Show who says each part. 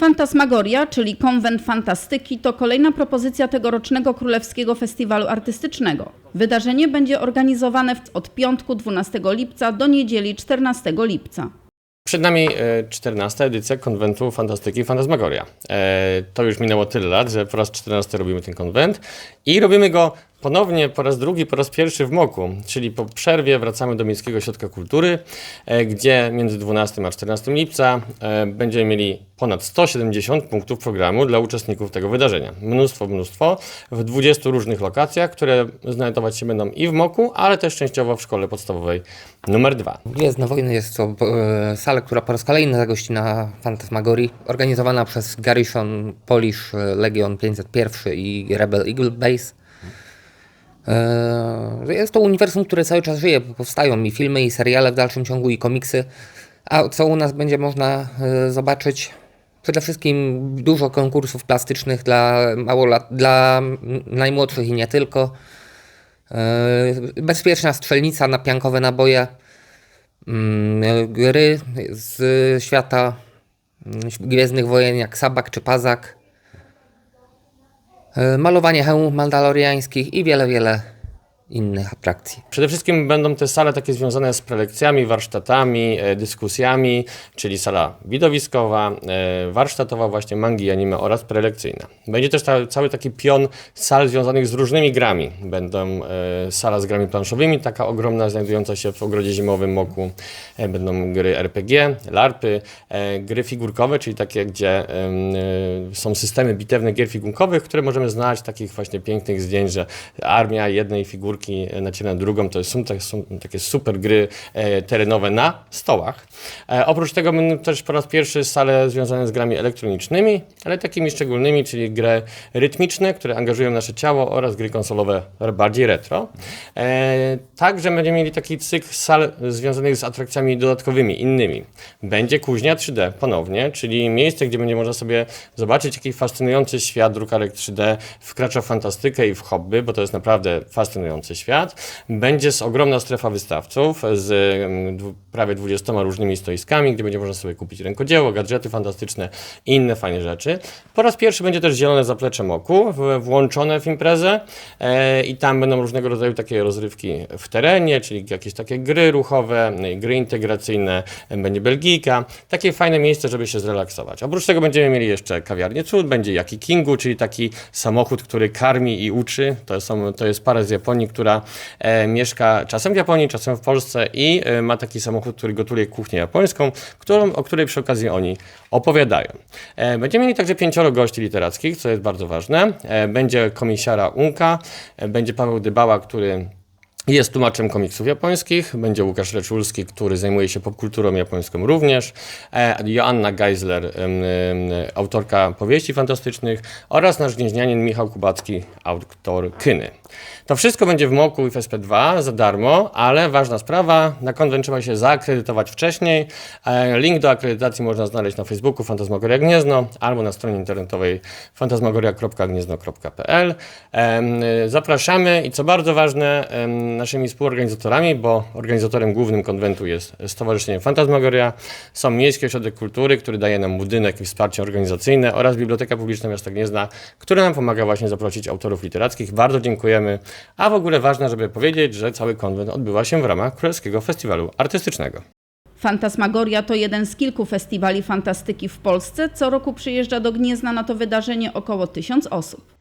Speaker 1: Fantasmagoria, czyli konwent fantastyki, to kolejna propozycja tegorocznego Królewskiego Festiwalu Artystycznego. Wydarzenie będzie organizowane od piątku 12 lipca do niedzieli 14 lipca.
Speaker 2: Przed nami e, 14 edycja konwentu Fantastyki Fantasmagoria. E, To już minęło tyle lat, że po raz 14 robimy ten konwent i robimy go ponownie po raz drugi, po raz pierwszy w Moku, czyli po przerwie wracamy do Miejskiego Ośrodka Kultury, e, gdzie między 12 a 14 lipca e, będziemy mieli ponad 170 punktów programu dla uczestników tego wydarzenia. Mnóstwo, mnóstwo w 20 różnych lokacjach, które znajdować się będą i w Moku, ale też częściowo w szkole podstawowej numer 2.
Speaker 3: Gwiezdne Wojny jest to e, sala, która po raz kolejny zagości na Fantasmagorii, organizowana przez Garrison Polish Legion 501 i Rebel Eagle Base. E, Jest to uniwersum, które cały czas żyje, bo powstają i filmy, i seriale w dalszym ciągu, i komiksy. A co u nas będzie można e, zobaczyć? Przede wszystkim dużo konkursów plastycznych dla małolat, dla mm, najmłodszych i nie tylko. E, Bezpieczna strzelnica na piankowe naboje. Mm, Gry z świata mm, Gwiezdnych Wojen jak Sabak czy Pazak. E, Malowanie hełmów mandaloriańskich i wiele, wiele innych atrakcji.
Speaker 2: Przede wszystkim będą te sale takie związane z prelekcjami, warsztatami, e, dyskusjami, czyli sala widowiskowa, e, warsztatowa właśnie mangi, anime oraz prelekcyjna. Będzie też ta, cały taki pion sal związanych z różnymi grami. Będą e, sala z grami planszowymi, taka ogromna, znajdująca się w ogrodzie zimowym Moku. Będą gry RPG, larpy, gry figurkowe, czyli takie, gdzie są systemy bitewne gier figurkowych, które możemy znaleźć takich właśnie pięknych zdjęć, że armia jednej figurki naciera na drugą. To są, tak- są takie super gry e, terenowe na stołach. E, oprócz tego będą też po raz pierwszy sale związane z grami elektronicznymi, ale takimi szczególnymi, czyli gry rytmiczne, które angażują nasze ciało oraz gry konsolowe bardziej retro. E, także będziemy mieli taki cykl sal związanych z atrakcjami dodatkowymi, innymi. Będzie kuźnia 3D ponownie, czyli miejsce, gdzie będzie można sobie zobaczyć jaki fascynujący świat drukarek 3D wkracza w fantastykę i w hobby, bo to jest naprawdę fascynujący świat. Będzie ogromna strefa wystawców z mm, prawie 20 różnymi stoiskami, gdzie będzie można sobie kupić rękodzieło, gadżety fantastyczne i inne fajne rzeczy. Po raz pierwszy będzie też zielone zaplecze moku włączone w imprezę e, i tam będą różnego rodzaju takie rozrywki w terenie, czyli jakieś takie gry ruchowe, gry integracyjne, e, będzie Belgijka, takie fajne miejsce, żeby się zrelaksować. Oprócz tego będziemy mieli jeszcze kawiarnię cud, będzie Jaki Kingu, czyli taki samochód, który karmi i uczy. To, są, to jest para z Japonii, która e, mieszka czasem w Japonii, czasem w Polsce i e, ma taki samochód, który gotuje kuchnię japońską, którą, o której przy okazji oni opowiadają. E, będziemy mieli także pięcioro gości literackich, co jest bardzo ważne. E, będzie komisiara Unka, e, będzie Paweł Dybała, który jest tłumaczem komiksów japońskich, będzie Łukasz Leczulski, który zajmuje się popkulturą japońską również, e, Joanna Geisler, autorka powieści fantastycznych oraz nasz gnieźnianin Michał Kubacki, autor Kyny. To wszystko będzie w Moku i w SP2 za darmo, ale ważna sprawa, na konwent trzeba się zaakredytować wcześniej. E, Link do akredytacji można znaleźć na Facebooku Fantasmagoria Gniezno albo na stronie internetowej fantasmagoria.gniezno.pl. Em, Zapraszamy i co bardzo ważne, naszymi współorganizatorami, bo organizatorem głównym konwentu jest Stowarzyszenie Fantasmagoria, są Miejski Ośrodek Kultury, który daje nam budynek i wsparcie organizacyjne oraz Biblioteka Publiczna Miasta Gniezna, która nam pomaga właśnie zaprosić autorów literackich. Bardzo dziękujemy. A w ogóle ważne, żeby powiedzieć, że cały konwent odbywa się w ramach Królewskiego Festiwalu Artystycznego.
Speaker 1: Fantasmagoria to jeden z kilku festiwali fantastyki w Polsce. Co roku przyjeżdża do Gniezna na to wydarzenie około tysiąc osób.